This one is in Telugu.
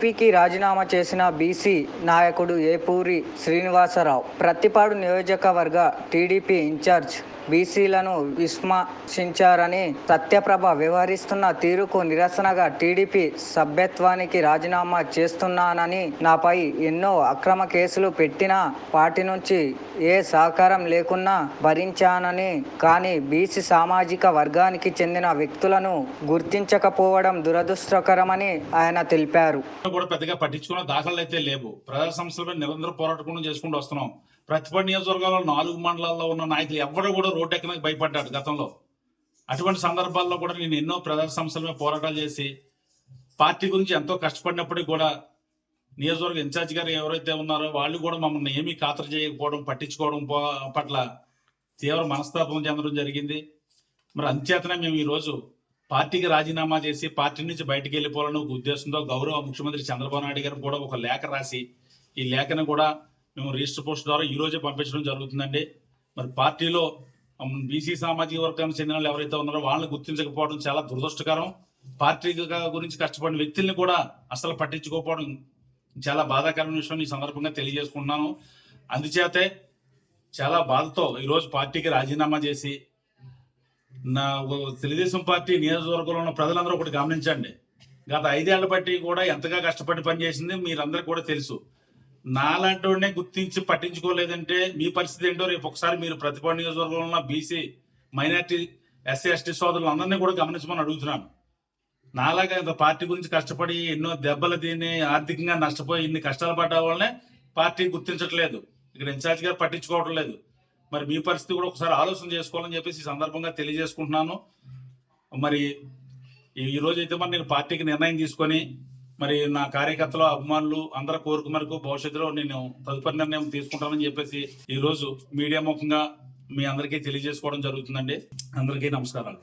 టీడీపీకి రాజీనామా చేసిన బీసీ నాయకుడు ఏపూరి శ్రీనివాసరావు ప్రత్తిపాడు నియోజకవర్గ టీడీపీ ఇన్ఛార్జ్ బీసీలను విస్మర్శించారని సత్యప్రభ వ్యవహరిస్తున్న తీరుకు నిరసనగా టీడీపీ సభ్యత్వానికి రాజీనామా చేస్తున్నానని నాపై ఎన్నో అక్రమ కేసులు పెట్టిన పార్టీ నుంచి ఏ సహకారం లేకున్నా భరించానని కానీ బీసీ సామాజిక వర్గానికి చెందిన వ్యక్తులను గుర్తించకపోవడం దురదృష్టకరమని ఆయన తెలిపారు. కూడా పెద్దగా పట్టించుకున్న దాఖలు అయితే లేవు. ప్రజా సంస్థలపై నిరంతర పోరాటం చేసుకుంటూ వస్తున్నాం. ప్రతిపడి నియోజకవర్గాల్లో నాలుగు మండలాల్లో ఉన్న నాయకులు ఎవరు కూడా రోడ్డు ఎక్కడానికి భయపడ్డాడు గతంలో. అటువంటి సందర్భాల్లో కూడా నేను ఎన్నో ప్రజా సంస్థల మీద పోరాటాలు చేసి పార్టీ గురించి ఎంతో కష్టపడినప్పటికీ కూడా నియోజకవర్గ ఇన్ఛార్జ్ గారు ఎవరైతే ఉన్నారో వాళ్ళు కూడా మమ్మల్ని ఏమీ ఖాతరు చేయకపోవడం పట్టించుకోవడం పట్ల తీవ్ర మనస్తాపం చెందడం జరిగింది. మరి అంచేతనే మేము ఈరోజు పార్టీకి రాజీనామా చేసి పార్టీ నుంచి బయటకు వెళ్ళిపోవాలని ఒక ఉద్దేశంతో గౌరవ ముఖ్యమంత్రి చంద్రబాబు నాయుడు గారు కూడా ఒక లేఖ రాసి ఈ లేఖను కూడా మేము రిజిస్టర్ పోస్ట్ ద్వారా ఈ రోజే పంపించడం జరుగుతుందండి. మరి పార్టీలో బీసీ సామాజిక వర్గానికి చెందిన వాళ్ళు ఎవరైతే ఉన్నారో వాళ్ళని గుర్తించకపోవడం చాలా దురదృష్టకరం. పార్టీ గురించి కష్టపడిన వ్యక్తుల్ని కూడా అసలు పట్టించుకోకపోవడం చాలా బాధాకరమైన విషయం ఈ సందర్భంగా తెలియజేసుకుంటున్నాను. అందుచేతే చాలా బాధతో ఈరోజు పార్టీకి రాజీనామా చేసి నా తెలుగుదేశం పార్టీ నియోజకవర్గంలో ఉన్న ప్రజలందరూ ఒకటి గమనించండి. గత ఐదేళ్ళ బట్టి కూడా ఎంతగా కష్టపడి పనిచేసింది మీరందరికీ కూడా తెలుసు. నాలాంటి గుర్తించి పట్టించుకోలేదంటే మీ పరిస్థితి ఏంటో రేపు ఒకసారి మీరు ప్రతిభా నియోజకవర్గంలో ఉన్న బీసీ మైనార్టీ ఎస్సీ ఎస్టీ సోదరులు అందరినీ కూడా గమనించమని అడుగుతున్నాను. నాలాగా ఇంత పార్టీ గురించి కష్టపడి ఎన్నో దెబ్బలు తిని ఆర్థికంగా నష్టపోయి ఇన్ని కష్టాలు పడ్డ వాళ్ళనే పార్టీ గుర్తించట్లేదు. ఇక్కడ ఇన్ఛార్జ్ గారు పట్టించుకోవడం లేదు. మరి మీ పరిస్థితి కూడా ఒకసారి ఆలోచన చేసుకోవాలని చెప్పేసి ఈ సందర్భంగా తెలియజేసుకుంటున్నాను. మరి ఈ- ఈ రోజు అయితే మరి నేను పార్టీకి నిర్ణయం తీసుకొని మరి నా కార్యకర్తలు అభిమానులు అందరి కోరిక మేరకు భవిష్యత్తులో నేను తదుపరి నిర్ణయం తీసుకుంటానని చెప్పేసి ఈ రోజు మీడియా ముఖంగా మీ అందరికీ తెలియజేసుకోవడం జరుగుతుందండి. అందరికీ నమస్కారాలు.